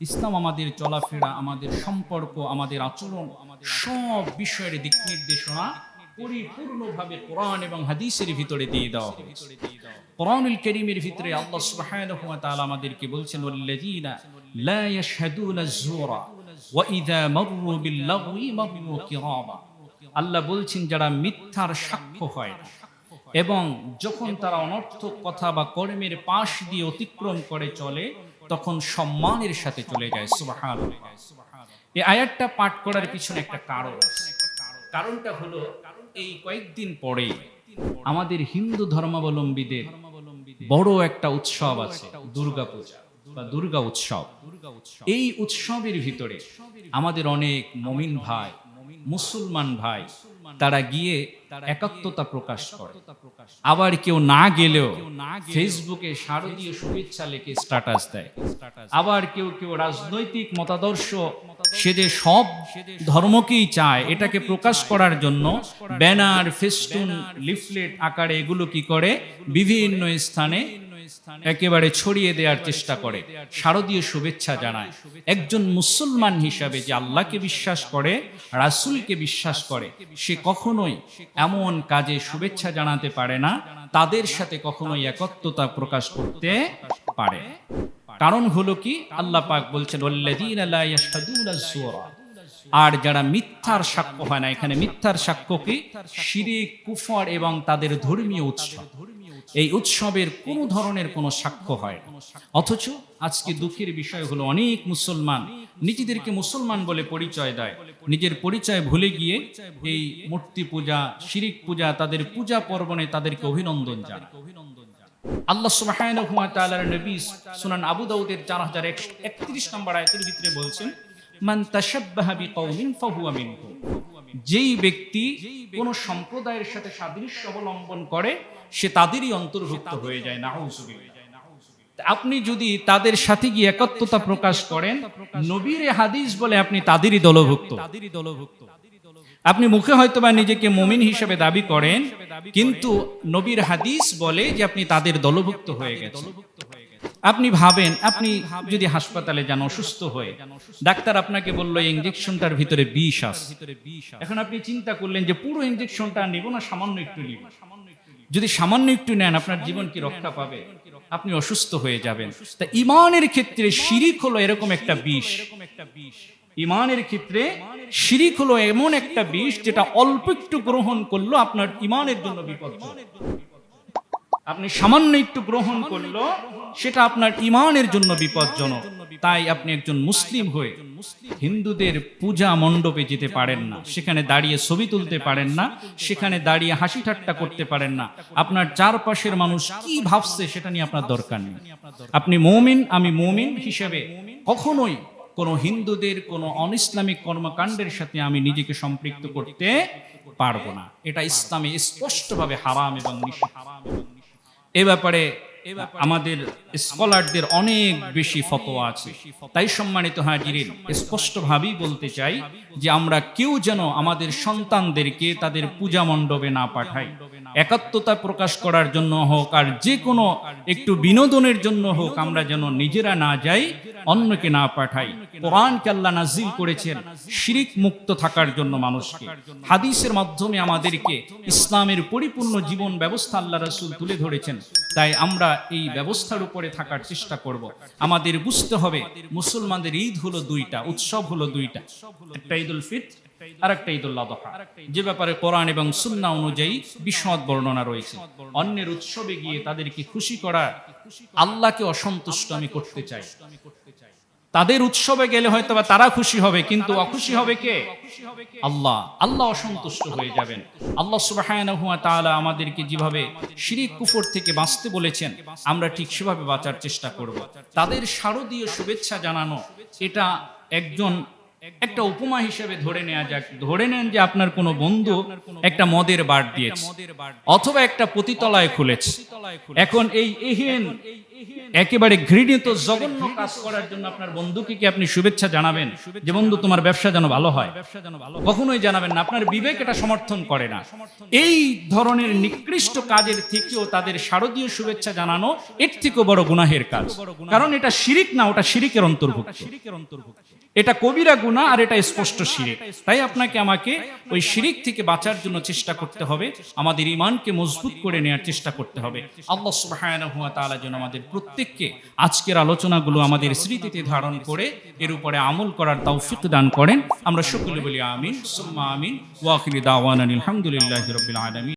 ইসলাম আমাদের চলাফেরা, আমাদের সম্পর্ক, আমাদের আচরণ, আমাদের সব বিষয়ের দিক নির্দেশনা পরিপূর্ণভাবে কোরআন এবং হাদিসের ভিতরে দিয়ে দেওয়া কোরআনুল করিমের ভিতরে আল্লাহ সুবহানাহু ওয়া তাআলা আমাদেরকে বলছেন, ওয়াল্লাযীনা লা ইয়াশহাদুনা আয-যুরা ওয়া ইযা মাররু বিল-লাগwi মাররু কিরামা। আল্লাহ বলছেন, যারা মিথ্যার সাক্ষ্য হয় না এবং যখন তারা অনর্থক কথা বা কর্মের পাশ দিয়ে অতিক্রম করে চলে তখন সম্মানের সাথে চলে যায় সুবাহান এই আয়াতটা পাঠ করার পিছনে একটা কারণ কারণটা হলো, এই কয়েকদিন পরে আমাদের হিন্দু ধর্মাবলম্বীদের বড় একটা উৎসব আছে দুর্গা পূজা বা দুর্গা উৎসব। এই উৎসবের ভিতরে আমাদের অনেক মমিন ভাই, মুসলমান ভাই তারা গিয়ে একাত্মতা প্রকাশ করে। আবার কেউ না গেলেও ফেসবুকে শারদীয় শুভেচ্ছা লিখে স্ট্যাটাস দেয়। আবার কেউ কেউ রাজনৈতিক মতাদর্শ সে যে সব ধর্মকেই চায় এটাকে প্রকাশ করার জন্য ব্যানার ফেস্টুন লিফলেট আকারে এগুলো কি করে? বিভিন্ন স্থানে একেবারে ছড়িয়ে দেওয়ার চেষ্টা করে। শারদীয় শুভেচ্ছা জানায়। একজন মুসলমান হিসাবে যে আল্লাহকে বিশ্বাস করে রাসূলকে বিশ্বাস করে সে কখনোই এমন কাজে শুভেচ্ছা জানাতে পারে না। তাদের সাথে কখনোই একত্বতা প্রকাশ করতে পারে। কারণ হলো কি? আল্লাহ পাক বলছেন আর যারা মিথ্যার সাক্ষ্য হয় না এখানে মিথ্যার সাক্ষ্য কি? শিরিক কুফর এবং তাদের ধর্মীয় উৎসব। এই উৎসবের কোনো ধরনের কোনো সাক্ষ্য হয় না। অথচ আজকে দুঃখের বিষয় হলো অনেক মুসলমান নিজেদেরকে মুসলমান বলে পরিচয় দেয়। নিজের পরিচয় ভুলে গিয়ে এই মূর্তি পূজা, শিরিক পূজা, তাদের পূজা পর্বণে তাদেরকে অভিনন্দন জানায়। আল্লাহ সুবহানাহু নবী সুনান আবু দাউদের 4031 নম্বর আয়াতের ভিতরে বলছেন, মান ফাহুয়া যেই ব্যক্তি কোন সম্প্রদায়ের সাথে সাদৃশ্য অবলম্বন করে, সে তাদেরই অন্তর্ভুক্ত হয়ে যায়, নাউজুবিল্লাহ। আপনি যদি তাদের সাথে গিয়ে একত্বতা প্রকাশ করেন, নবীর হাদিস বলে আপনি তাদেরই দলভুক্ত। আপনি মুখে হয়তো বা নিজেকে মুমিন হিসেবে দাবি করেন, কিন্তু নবীর হাদিস বলে যে আপনি তাদের দলভুক্ত হয়ে গেছেন। আপনি ভাবেন, আপনি যদি হাসপাতালে যান, অসুস্থ হয়ে, ডাক্তার আপনাকে বলল ইঞ্জেকশনটার ভিতরে বিষ আছে। এখন আপনি চিন্তা করলেন যে পুরো ইঞ্জেকশনটা নিব না, সামান্য একটু নিব। যদি সামান্য একটু নেন, আপনার জীবন কি রক্ষা পাবে? আপনি অসুস্থ হয়ে যাবেন। তা ইমানের ক্ষেত্রে শিরিক হলো এরকম একটা বিষ। ইমানের ক্ষেত্রে শিরিক হলো এমন একটা বিষ যেটা অল্প একটু গ্রহণ করল, আপনার ইমানের জন্য বিপদ আপনি সামান্য একটু গ্রহণ করল, সেটা আপনার ইমানের জন্য বিপজ্জনক। তাই আপনি একজন মুসলিম হয়ে হিন্দুদের পূজা মণ্ডপে যেতে পারেন না। সেখানে দাঁড়িয়ে ছবি তুলতে পারেন না। সেখানে দাঁড়িয়ে হাসি ঠাট্টা করতে পারেন না। আপনার চারপাশের মানুষ কি ভাবছে সেটা নিয়ে আপনার দরকার নেই। আপনি মৌমিন, আমি মৌমিন হিসেবে কখনোই কোন হিন্দুদের, কোন অনিসলামিক কর্মকাণ্ডের সাথে আমি নিজেকে সম্পৃক্ত করতে পারব না। এটা ইসলামে স্পষ্টভাবে হারাম এবং নিষেধ এ ব্যাপারে আমাদের স্কলারদের অনেক বেশি ফতোয়া আছে। তাই সম্মানিত হাজিরিন, স্পষ্টভাবেই বলতে চাই যে আমরা কেউ যেন আমাদের সন্তানদেরকে তাদের পূজা মণ্ডপে না পাঠাই একাত্মতা প্রকাশ করার জন্য হোক আর যে কোনো একটু বিনোদনের জন্য হোক আমরা যেন নিজেরা না যাই, অন্যকে না পাঠাই। কোরআনকে আল্লাহ নাজিল করেছেন শিরিক মুক্ত থাকার জন্য মানুষকে। হাদিসের মাধ্যমে আমাদেরকে ইসলামের পরিপূর্ণ জীবন ব্যবস্থা আল্লাহ রাসূল তুলে ধরেছেন। তাই আমরা এই ব্যবস্থার উপরে থাকার চেষ্টা করব। আমাদের বুঝতে হবে, মুসলমানদের ঈদ হলো দুইটা, উৎসব হলো দুইটা। একটা ঈদুল ফিতর আর একটা ঈদুল আদহা, যে ব্যাপারে কোরআন এবং সুন্নাহ অনুযায়ী বিশদ বর্ণনা রয়েছে। অন্যের উৎসবে গিয়ে তাদেরকে খুশি করা আল্লাহকে অসন্তুষ্ট আমি করতে চাই। তাদের উৎসবে গেলে হয়তো বা তারা খুশি হবে, কিন্তু অখুশি হবে কে? আল্লাহ। আল্লাহ অসন্তুষ্ট হয়ে যাবেন। আল্লাহ তাআলা আমাদেরকে যেভাবে শিরিক কুফর থেকে বাঁচতে বলেছেন, আমরা ঠিক সেভাবে বাঁচার চেষ্টা করব। তাদের শারদীয় শুভেচ্ছা জানানো, এটা একজন একটা উপমা হিসেবে ধরে নেওয়া যাক। ধরে নেন যে আপনার কোনো বন্ধু একটা মদের বার দিয়েছে, অথবা একটা পতিতলায় খুলেছে। এখন এই এহেন, একেবারে ঘৃণিত, জঘন্য কাজ করার জন্য আপনার বন্ধুকে কি আপনি শুভেচ্ছা জানাবেন? যে বন্ধু, তোমার ব্যবসা যেন ভালো হয়। কখনোই জানাবেন না, আপনার বিবেক এটা সমর্থন করে না। এই ধরনের নিকৃষ্ট কাজের থেকেও তাদের শারদীয় শুভেচ্ছা জানানো এর থেকেও বড় গুনাহের কাজ। কারণ এটা শিরিক না, ওটা শিরিকের অন্তর্ভুক্ত। এটা কবিরা গুণা আর এটা স্পষ্ট শিরিক। তাই আপনাকে আমাকে ওই শিরিক থেকে বাঁচার জন্য চেষ্টা করতে হবে, আমাদের ইমানকে মজবুত করে নেওয়ার চেষ্টা করতে হবে। আল্লাহ সুবহানাহু ওয়া তাআলা যেন আমাদের প্রত্যেককে আজকের আলোচনাগুলো আমাদের স্মৃতিতে ধারণ করে, এর উপরে আমল করার তৌফিক দান করেন। আমরা সকলে বলি আমিন, সুম্মা আমিন, ওয়া আখিরি দাওয়ানা আলহামদুলিল্লাহি রাব্বিল আলামিন।